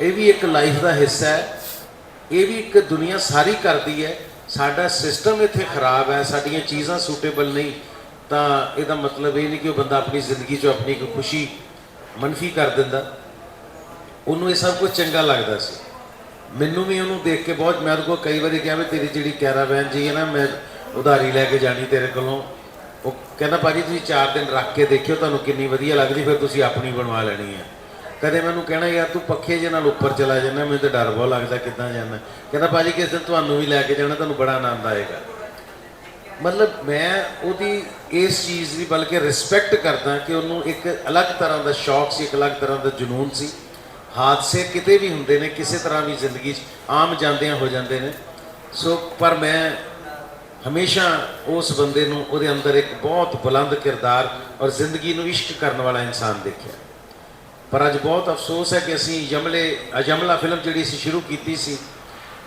ਇਹ ਵੀ ਇੱਕ ਲਾਈਫ ਦਾ ਹਿੱਸਾ ਹੈ। ਇਹ ਵੀ ਇੱਕ ਦੁਨੀਆ ਸਾਰੀ ਕਰਦੀ ਹੈ। ਸਾਡਾ ਸਿਸਟਮ ਇੱਥੇ ਖਰਾਬ ਹੈ, ਸਾਡੀਆਂ ਚੀਜ਼ਾਂ ਸੂਟੇਬਲ ਨਹੀਂ। ਤਾਂ ਇਹਦਾ ਮਤਲਬ ਇਹ ਨਹੀਂ ਕਿ ਉਹ ਬੰਦਾ ਆਪਣੀ ਜ਼ਿੰਦਗੀ 'ਚੋਂ ਆਪਣੀ ਇੱਕ ਖੁਸ਼ੀ ਮਨਫੀ ਕਰ ਦਿੰਦਾ। ਉਹਨੂੰ ਇਹ ਸਭ ਕੁਝ ਚੰਗਾ ਲੱਗਦਾ ਸੀ। ਮੈਨੂੰ ਵੀ ਉਹਨੂੰ ਦੇਖ ਕੇ ਬਹੁਤ, ਮੈਂ ਉਹਦੇ ਕੋਲ ਕਈ ਵਾਰੀ ਕਿਹਾ ਵੀ ਤੇਰੀ ਜਿਹੜੀ ਕੈਰਾਵੈਨ ਜੀ ਹੈ ਨਾ, ਮੈਂ ਉਧਾਰੀ ਲੈ ਕੇ ਜਾਣੀ ਤੇਰੇ ਕੋਲੋਂ। ਉਹ ਕਹਿੰਦਾ, ਭਾਜੀ, ਤੁਸੀਂ 4 ਦਿਨ ਰੱਖ ਕੇ ਦੇਖਿਓ, ਤੁਹਾਨੂੰ ਕਿੰਨੀ ਵਧੀਆ ਲੱਗਦੀ, ਫਿਰ ਤੁਸੀਂ ਆਪਣੀ ਬਣਵਾ ਲੈਣੀ ਹੈ। ਕਦੇ ਮੈਨੂੰ ਕਹਿਣਾ, ਯਾਰ ਤੂੰ ਪੱਖੇ ਜੇ ਨਾਲ ਉੱਪਰ ਚਲਾ ਜਾਂਦਾ, ਮੈਨੂੰ ਤਾਂ ਡਰ ਬਹੁਤ ਲੱਗਦਾ ਕਿੱਦਾਂ ਜਾਂਦਾ। ਕਹਿੰਦਾ, ਭਾਜੀ, ਕਿਸ ਦਿਨ ਤੁਹਾਨੂੰ ਵੀ ਲੈ ਕੇ ਜਾਣਾ, ਤੁਹਾਨੂੰ ਬੜਾ ਆਨੰਦ ਆਏਗਾ। ਮਤਲਬ ਮੈਂ ਉਹਦੀ ਇਸ ਚੀਜ਼ ਦੀ ਬਲਕਿ ਰਿਸਪੈਕਟ ਕਰਦਾ ਕਿ ਉਹਨੂੰ ਇੱਕ ਅਲੱਗ ਤਰ੍ਹਾਂ ਦਾ ਸ਼ੌਕ ਸੀ, ਇੱਕ ਅਲੱਗ ਤਰ੍ਹਾਂ ਦਾ ਜਨੂਨ ਸੀ। ਹਾਦਸੇ ਕਿਤੇ ਵੀ ਹੁੰਦੇ ਨੇ, ਕਿਸੇ ਤਰ੍ਹਾਂ ਵੀ ਜ਼ਿੰਦਗੀ 'ਚ ਆਮ ਜਾਂਦਿਆਂ ਹੋ ਜਾਂਦੇ ਨੇ। ਸੋ, ਪਰ ਮੈਂ ਹਮੇਸ਼ਾ ਉਸ ਬੰਦੇ ਨੂੰ ਉਹਦੇ ਅੰਦਰ ਇੱਕ ਬਹੁਤ ਬੁਲੰਦ ਕਿਰਦਾਰ ਔਰ ਜ਼ਿੰਦਗੀ ਨੂੰ ਇਸ਼ਕ ਕਰਨ ਵਾਲਾ ਇਨਸਾਨ ਦੇਖਿਆ। ਪਰ ਅੱਜ ਬਹੁਤ ਅਫਸੋਸ ਹੈ ਕਿ ਅਸੀਂ ਯਮਲੇ ਅਜਮਲਾ ਫਿਲਮ ਜਿਹੜੀ ਅਸੀਂ ਸ਼ੁਰੂ ਕੀਤੀ ਸੀ,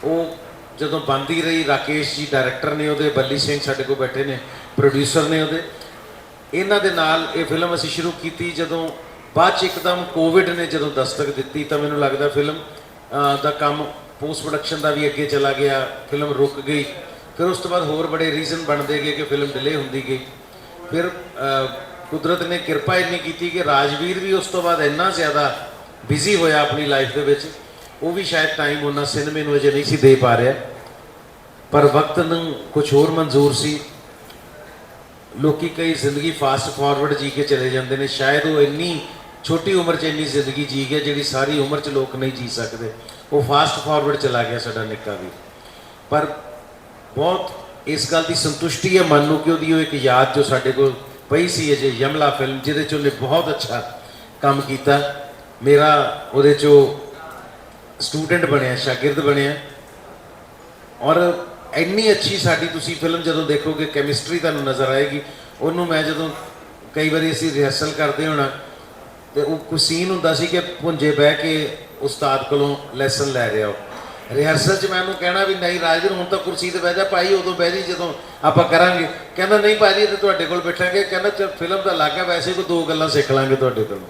ਉਹ ਜਦੋਂ ਬੰਦੀ ਰਹੀ, ਰਾਕੇਸ਼ ਜੀ ਡਾਇਰੈਕਟਰ ਨੇ ਉਹਦੇ, ਬੱਲੀ ਸਿੰਘ ਸਾਡੇ ਕੋਲ ਬੈਠੇ ਨੇ ਪ੍ਰੋਡਿਊਸਰ ਨੇ ਉਹਦੇ, ਇਹਨਾਂ ਦੇ ਨਾਲ ਇਹ ਫਿਲਮ ਅਸੀਂ ਸ਼ੁਰੂ ਕੀਤੀ ਜਦੋਂ ਬਾਅਦ ਚ ਇੱਕਦਮ ਕੋਵਿਡ ਨੇ ਜਦੋਂ ਦਸਤਕ ਦਿੱਤੀ ਤਾਂ ਮੈਨੂੰ ਲੱਗਦਾ ਫਿਲਮ ਦਾ ਕੰਮ ਪੋਸਟ ਪ੍ਰੋਡਕਸ਼ਨ ਦਾ ਵੀ ਅੱਗੇ ਚਲਾ ਗਿਆ ਫਿਲਮ ਰੁਕ ਗਈ, ਫਿਰ ਉਸ ਤੋਂ ਬਾਅਦ ਹੋਰ ਬੜੇ ਰੀਜ਼ਨ ਬਣਦੇ ਗਏ ਕਿ ਫਿਲਮ ਡਿਲੇ ਹੁੰਦੀ ਗਈ, ਫਿਰ ਕੁਦਰਤ ਨੇ ਕਿਰਪਾ ਇੰਨੀ ਕੀਤੀ ਕਿ ਰਾਜਵੀਰ ਵੀ ਉਸ ਤੋਂ ਬਾਅਦ ਇੰਨਾ ਜ਼ਿਆਦਾ ਬਿਜ਼ੀ ਹੋਇਆ ਆਪਣੀ ਲਾਈਫ ਦੇ ਵਿੱਚ। ਉਹ ਵੀ ਸ਼ਾਇਦ ਟਾਈਮ ਉਹਨਾਂ ਸਿਨੇਮੇ ਨੂੰ ਅਜੇ ਨਹੀਂ ਸੀ ਦੇ ਪਾ ਰਿਹਾ। ਪਰ ਵਕਤ ਨੂੰ ਕੁਝ ਹੋਰ ਮਨਜ਼ੂਰ ਸੀ। ਲੋਕੀ ਕਈ ਜ਼ਿੰਦਗੀ ਫਾਸਟ ਫਾਰਵਰਡ ਜੀ ਕੇ ਚਲੇ ਜਾਂਦੇ ਨੇ। ਸ਼ਾਇਦ ਉਹ ਇੰਨੀ ਛੋਟੀ ਉਮਰ 'ਚ ਇੰਨੀ ਜ਼ਿੰਦਗੀ ਜੀ ਗਿਆ ਜਿਹੜੀ ਸਾਰੀ ਉਮਰ 'ਚ ਲੋਕ ਨਹੀਂ ਜੀ ਸਕਦੇ। ਉਹ ਫਾਸਟ ਫਾਰਵਰਡ ਚਲਾ ਗਿਆ ਸਾਡਾ ਨਿੱਕਾ ਵੀ ਪਰ ਬਹੁਤ ਇਸ ਗੱਲ ਦੀ ਸੰਤੁਸ਼ਟੀ ਹੈ ਮਨ ਨੂੰ ਕਿ ਉਹਦੀ ਉਹ ਇੱਕ ਯਾਦ ਜੋ ਸਾਡੇ ਕੋਲ ਪਈ ਸੀ ਅਜੇ ਯਮਲਾ ਫਿਲਮ ਜਿਹਦੇ 'ਚ ਉਹਨੇ ਬਹੁਤ ਅੱਛਾ ਕੰਮ ਕੀਤਾ ਮੇਰਾ ਉਹਦੇ 'ਚੋਂ ਸਟੂਡੈਂਟ ਬਣਿਆ ਸ਼ਾਗਿਰਦ ਬਣਿਆ ਔਰ ਇੰਨੀ ਅੱਛੀ ਸਾਡੀ ਤੁਸੀਂ ਫਿਲਮ ਜਦੋਂ ਦੇਖੋਗੇ ਕੈਮਿਸਟਰੀ ਤੁਹਾਨੂੰ ਨਜ਼ਰ ਆਏਗੀ ਉਹਨੂੰ ਮੈਂ ਜਦੋਂ ਕਈ ਵਾਰੀ ਅਸੀਂ ਰਿਹਰਸਲ ਕਰਦੇ ਹੋਣਾ ਤੇ ਉਹ ਕੋਈ ਸੀਨ ਹੁੰਦਾ ਸੀ ਕਿ ਪੁੰਜੇ ਬਹਿ ਕੇ ਉਸਤਾਦ ਕੋਲੋਂ ਲੈਸਨ ਲੈ ਰਿਹਾ ਉਹ ਰਿਹਰਸਲ 'ਚ ਮੈਂ ਉਹਨੂੰ ਕਹਿਣਾ ਵੀ ਨਹੀਂ ਰਾਜਵੀਰ, ਹੁਣ ਤਾਂ ਕੁਰਸੀ ਤੇ ਬਹਿ ਜਾ, ਭਾਈ ਉਦੋਂ ਬਹਿ ਜੀ, ਜਦੋਂ ਆਪਾਂ ਕਰਾਂਗੇ। ਕਹਿੰਦਾ, ਨਹੀਂ ਭਾਜੀ, ਇਹ ਤਾਂ ਤੁਹਾਡੇ ਕੋਲ ਬੈਠਾਂਗੇ। ਕਹਿੰਦਾ, ਚਲ ਫਿਲਮ ਦਾ ਲੱਗਾ ਵੈਸੇ ਕੋਈ ਦੋ ਗੱਲਾਂ ਸਿੱਖ ਲਾਂਗੇ ਤੁਹਾਡੇ ਕੋਲੋਂ।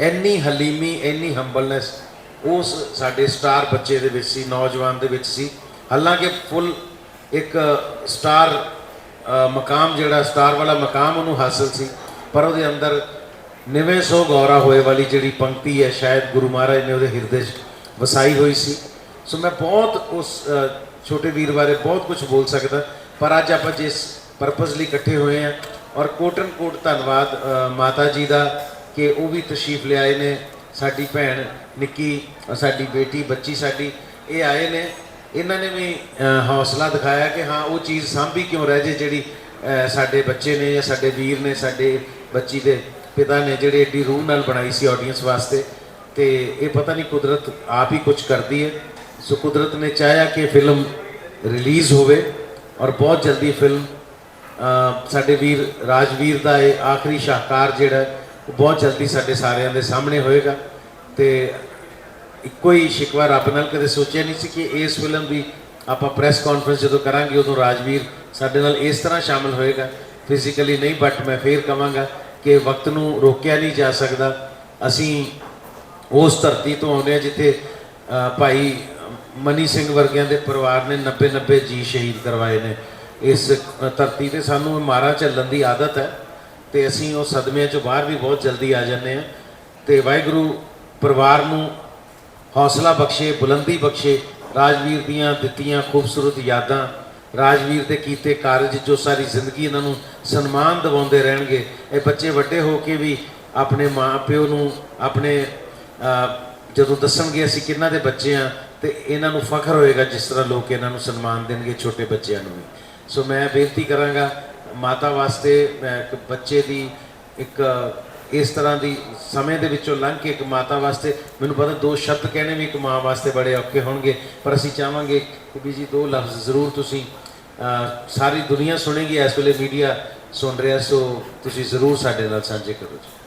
ਇੰਨੀ ਹਲੀਮੀ, ਇੰਨੀ ਹੰਬਲਨੈਸ ਉਸ ਸਾਡੇ ਸਟਾਰ ਬੱਚੇ ਦੇ ਵਿੱਚ ਸੀ, ਨੌਜਵਾਨ ਦੇ ਵਿੱਚ ਸੀ। ਹਾਲਾਂਕਿ ਫੁੱਲ ਇੱਕ ਸਟਾਰ ਮਕਾਮ ਜਿਹੜਾ ਸਟਾਰ ਵਾਲਾ ਮਕਾਮ ਉਹਨੂੰ ਹਾਸਲ ਸੀ, ਪਰ ਉਹਦੇ ਅੰਦਰ ਨਿਵੇਂ ਸੋ ਗੌਰਾ ਹੋਏ ਵਾਲੀ ਜਿਹੜੀ ਪੰਕਤੀ ਹੈ, ਸ਼ਾਇਦ ਗੁਰੂ ਮਹਾਰਾਜ ਨੇ ਉਹਦੇ ਹਿਰਦੇ 'ਚ ਵਸਾਈ ਹੋਈ ਸੀ। ਸੋ ਮੈਂ ਬਹੁਤ ਉਸ ਛੋਟੇ ਵੀਰ ਬਾਰੇ ਬਹੁਤ ਕੁਝ ਬੋਲ ਸਕਦਾ ਪਰ ਅੱਜ ਆਪਾਂ ਜਿਸ ਪਰਪਸ ਲਈ ਇਕੱਠੇ ਹੋਏ ਆ ਔਰ ਕੋਟਨ ਕੋਟ ਧੰਨਵਾਦ ਮਾਤਾ ਜੀ ਦਾ ਕਿ ਉਹ ਵੀ ਤਸ਼ਰੀਫ ਲਿਆਏ ਨੇ ਸਾਡੀ ਭੈਣ ਨਿੱਕੀ ਅ, ਸਾਡੀ ਬੇਟੀ ਬੱਚੀ ਸਾਡੀ ਇਹ ਆਏ ਨੇ ਇਹਨਾਂ ਨੇ ਵੀ ਹੌਸਲਾ ਦਿਖਾਇਆ ਕਿ ਹਾਂ ਉਹ ਚੀਜ਼ ਸਾਂਭੀ ਕਿਉਂ ਰਹਿ ਜੇ ਜਿਹੜੀ ਸਾਡੇ ਬੱਚੇ ਨੇ ਜਾਂ ਸਾਡੇ ਵੀਰ ਨੇ ਸਾਡੇ ਬੱਚੀ ਦੇ ਪਿਤਾ ਨੇ ਜਿਹੜੇ ਏਡੀ ਰੂਹ ਨਾਲ ਬਣਾਈ ਸੀ ਆਡੀਅנס ਵਾਸਤੇ ਤੇ ਇਹ ਪਤਾ ਨਹੀਂ ਕੁਦਰਤ ਆਪ ਹੀ ਕੁਝ ਕਰਦੀ ਹੈ ਸੋ ਕੁਦਰਤ ਨੇ ਚਾਹਿਆ ਕਿ ਫਿਲਮ ਰਿਲੀਜ਼ ਹੋਵੇ ਔਰ ਬਹੁਤ ਜਲਦੀ ਫਿਲਮ ਸਾਡੇ ਵੀਰ, ਰਾਜਵੀਰ ਦਾ ਇਹ ਆਖਰੀ ਸ਼ਾਹਕਾਰ ਜਿਹੜਾ ਉਹ ਬਹੁਤ ਜਲਦੀ ਸਾਡੇ ਸਾਰਿਆਂ ਦੇ ਸਾਹਮਣੇ ਹੋਏਗਾ ਤੇ ਇੱਕੋ ਹੀ ਸ਼ਿਕਵਾ ਰੱਬ ਨਾਲ ਕਦੇ ਸੋਚਿਆ ਨਹੀਂ ਸੀ ਕਿ ਇਸ ਫਿਲਮ ਦੀ ਆਪਾਂ ਪ੍ਰੈਸ ਕਾਨਫਰੰਸ ਜਦੋਂ ਕਰਾਂਗੇ, ਉਦੋਂ ਰਾਜਵੀਰ ਸਾਡੇ ਨਾਲ ਇਸ ਤਰ੍ਹਾਂ ਸ਼ਾਮਲ ਹੋਏਗਾ। ਫਿਜ਼ੀਕਲੀ ਨਹੀਂ ਬਟ ਮੈਂ ਫੇਰ ਕਵਾਂਗਾ ਕਿ ਵਕਤ ਨੂੰ ਰੋਕਿਆ ਨਹੀਂ ਜਾ ਸਕਦਾ। ਅਸੀਂ ਉਸ ਧਰਤੀ ਤੋਂ ਆਉਂਦੇ ਹਾਂ ਜਿੱਥੇ ਭਾਈ ਮਨੀ ਸਿੰਘ ਵਰਗਿਆਂ ਦੇ ਪਰਿਵਾਰ ਨੇ 90 90 ਜੀ ਸ਼ਹੀਦ ਕਰਵਾਏ ਨੇ। ਇਸ ਧਰਤੀ ਤੇ ਸਾਨੂੰ ਮਾਰਾ ਚੱਲਣ ਦੀ ਆਦਤ ਹੈ ਤੇ ਅਸੀਂ ਉਹ ਸਦਮਿਆਂ ਚੋਂ ਬਾਹਰ ਵੀ ਬਹੁਤ ਜਲਦੀ ਆ ਜਾਂਦੇ ਹਾਂ। ਤੇ ਵਾਹਿਗੁਰੂ ਪਰਿਵਾਰ ਨੂੰ ਹੌਸਲਾ ਬਖਸ਼ੇ, ਬੁਲੰਦੀ ਬਖਸ਼ੇ, ਰਾਜਵੀਰ ਦੀਆਂ ਦਿੱਤੀਆਂ ਖੂਬਸੂਰਤ ਯਾਦਾਂ, ਰਾਜਵੀਰ ਦੇ ਕੀਤੇ ਕਾਰਜ ਜੋ ਸਾਰੀ ਜ਼ਿੰਦਗੀ ਇਹਨਾਂ ਨੂੰ ਸਨਮਾਨ ਦਿਵਾਉਂਦੇ ਰਹਿਣਗੇ। ਇਹ ਬੱਚੇ ਵੱਡੇ ਹੋ ਕੇ ਵੀ ਆਪਣੇ ਮਾਂ ਪਿਓ ਨੂੰ ਆਪਣੇ ਜਦੋਂ ਦੱਸਣਗੇ ਅਸੀਂ ਕਿਹਨਾਂ ਦੇ ਬੱਚੇ ਆ ਤੇ ਇਹਨਾਂ ਨੂੰ ਫਖਰ ਹੋਏਗਾ ਜਿਸ ਤਰ੍ਹਾਂ ਲੋਕ ਇਹਨਾਂ ਨੂੰ ਸਨਮਾਨ ਦੇਣਗੇ ਛੋਟੇ ਬੱਚਿਆਂ ਨੂੰ ਵੀ। ਸੋ ਮੈਂ ਬੇਨਤੀ ਕਰਾਂਗਾ, ਮਾਤਾ ਵਾਸਤੇ ਇੱਕ ਬੱਚੇ ਦੀ ਇੱਕ, ਇਸ ਤਰ੍ਹਾਂ ਦੀ ਸਮੇਂ ਦੇ ਵਿੱਚੋਂ ਲੰਘ ਕੇ ਇੱਕ ਮਾਤਾ ਵਾਸਤੇ, ਮੈਨੂੰ ਪਤਾ ਦੋ ਸ਼ਬਦ ਕਹਿਣੇ ਵੀ ਇੱਕ ਮਾਂ ਵਾਸਤੇ ਬੜੇ ਔਖੇ ਹੋਣਗੇ, ਪਰ ਅਸੀਂ ਚਾਹਾਂਗੇ ਕਿ ਵੀ ਜੀ ਦੋ ਲਫ਼ਜ਼ ਜ਼ਰੂਰ ਤੁਸੀਂ ਸਾਰੀ ਦੁਨੀਆ ਸੁਣੇਗੀ, ਇਸ ਵੇਲੇ ਮੀਡੀਆ ਸੁਣ ਰਿਹਾ, ਸੋ ਤੁਸੀਂ ਜ਼ਰੂਰ ਸਾਡੇ ਨਾਲ ਸਾਂਝੇ ਕਰੋ ਜੀ।